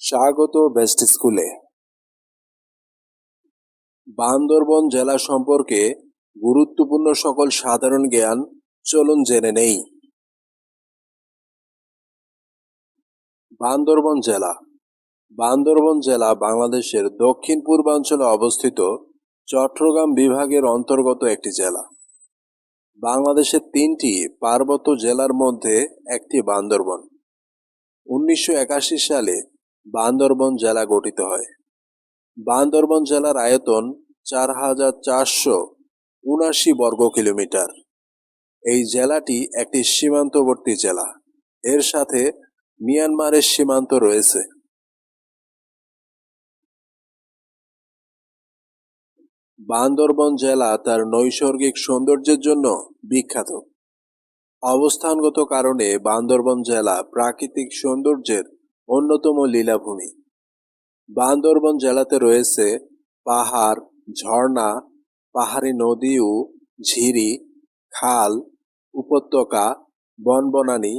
স্বাগত বেস্ট স্কুলে। বান্দরবন জেলা সম্পর্কে গুরুত্বপূর্ণ সকল সাধারণ জ্ঞান চলুন জেনে নেই। বান্দরবন জেলা। বান্দরবন জেলা বাংলাদেশের দক্ষিণ পূর্বাঞ্চলে অবস্থিত চট্টগ্রাম বিভাগের অন্তর্গত একটি জেলা। বাংলাদেশের তিনটি পার্বত্য জেলার মধ্যে একটি বান্দরবন। উনিশশো একাশি সালে বান্দরবন জেলা গঠিত হয়। বান্দরবন জেলার আয়তন চার হাজার চারশো উনাশি বর্গ কিলোমিটার। এই জেলাটি একটি সীমান্তবর্তী জেলা। এর সাথে মিয়ানমারের সীমান্ত রয়েছে। বান্দরবন জেলা তার নৈসর্গিক সৌন্দর্যের জন্য বিখ্যাত। অবস্থানগত কারণে বান্দরবন জেলা প্রাকৃতিক সৌন্দর্যের অন্যতম লীলাভূমি। বান্দরবন জেলাতে রয়েছে পাহাড়, ঝর্ণা, পাহাড়ি নদী ও ঝিরি, খাল, উপত্যকা, বনবনানি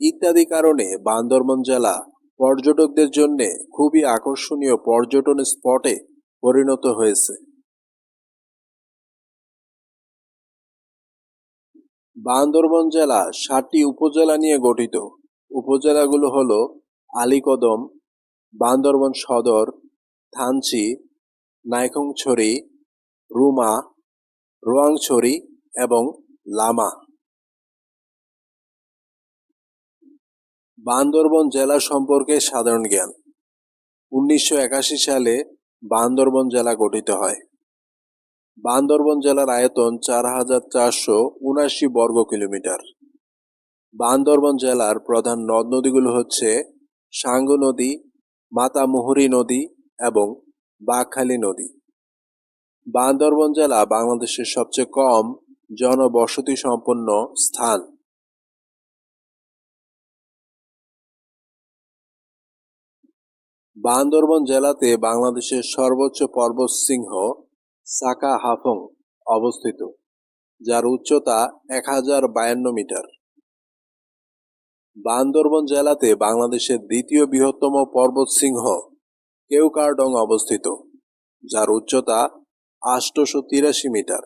ইত্যাদি কারণে বান্দরবন জেলা পর্যটকদের জন্য খুবই আকর্ষণীয় পর্যটন স্পটে পরিণত হয়েছে। বান্দরবন জেলা সাতটি উপজেলা নিয়ে গঠিত। উপজেলাগুলো হলো আলীকদম, বান্দরবন সদর, থানচি নাইখংছড়ি রুমা, রোয়াংছড়ি এবং লামা। বান্দরবন জেলা সম্পর্কে সাধারণ জ্ঞান। উনিশশো একাশি সালে বান্দরবন জেলা গঠিত হয়। বান্দরবন জেলার আয়তন চার হাজার চারশো উনাশি বর্গ কিলোমিটার। বান্দরবন জেলার প্রধান নদ নদীগুলো হচ্ছে সাঙ্গু নদী, মাতামুহুরী নদী এবং বাঘখালী নদী। বান্দরবন জেলা বাংলাদেশের সবচেয়ে কম জনবসতি সম্পন্ন স্থান। বান্দরবন জেলাতে বাংলাদেশের সর্বোচ্চ পর্বত সিংহ সাকা হাফং অবস্থিত, যার উচ্চতা এক হাজার বায়ান্ন মিটার। বান্দরবন জেলাতে বাংলাদেশের দ্বিতীয় বৃহত্তম পর্বতশৃঙ্গ কেউকারডং অবস্থিত, যার উচ্চতা আষ্টশো তিরাশি মিটার।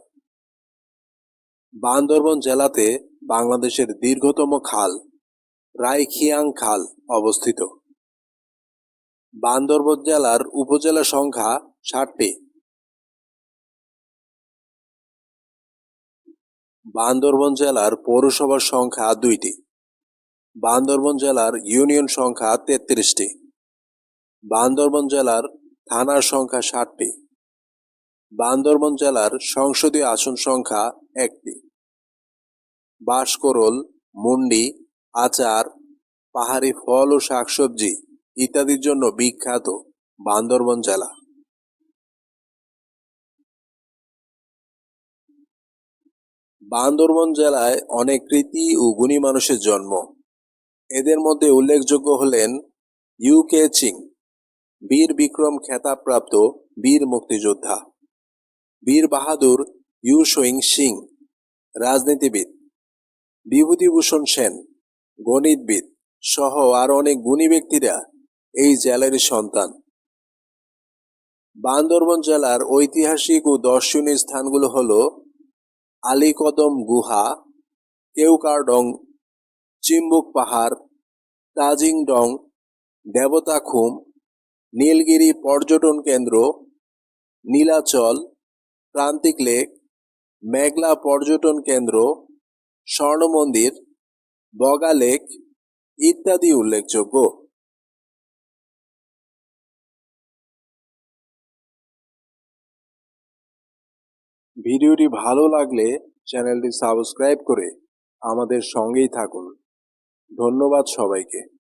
বান্দরবন জেলাতে বাংলাদেশের দীর্ঘতম খাল রাইখিয়াং খাল অবস্থিত। বান্দরবন জেলার উপজেলা সংখ্যা ষাটটি। বান্দরবন জেলার পৌরসভার সংখ্যা দুইটি। বান্দরবন জেলার ইউনিয়ন সংখ্যা তেত্রিশটি। বান্দরবন জেলার থানার সংখ্যা ষাটটি। বান্দরবন জেলার সংসদীয় আসন সংখ্যা একটি। বাঁশকরল, মুন্ডি, আচার, পাহাড়ি ফল ও শাকসবজি ইত্যাদির জন্য বিখ্যাত বান্দরবন জেলা। বান্দরবন জেলায় অনেক কৃতি ও গুণী মানুষের জন্ম। এদের মধ্যে উল্লেখযোগ্য হলেন ইউ কে চিং, বীর বিক্রম খেতাবপ্রাপ্ত বীর মুক্তিযোদ্ধা, বীর বাহাদুর ইউ সইং সিং রাজনীতিবিদ, বিভূতিভূষণ সেন, গণিতবিদ সহ আর অনেক গুণী ব্যক্তিরা এই জেলারই সন্তান। বান্দরবন জেলার ঐতিহাসিক ও দর্শনীয় স্থানগুলো হলো আলীকদম গুহা, কেউকারডং চিম্বুক পাহাড় তাজিংডং দেবতাখুম নীলগিরি পর্যটন কেন্দ্র, নীলাচল, প্রান্তিক লেক, মেঘলা পর্যটন কেন্দ্র স্বর্ণ মন্দির বগা লেক ইত্যাদি উল্লেখযোগ্য। ভিডিওটি ভালো লাগলে চ্যানেলটি সাবস্ক্রাইব করে আমাদের সঙ্গেই থাকুন। ধন্যবাদ সবাইকে।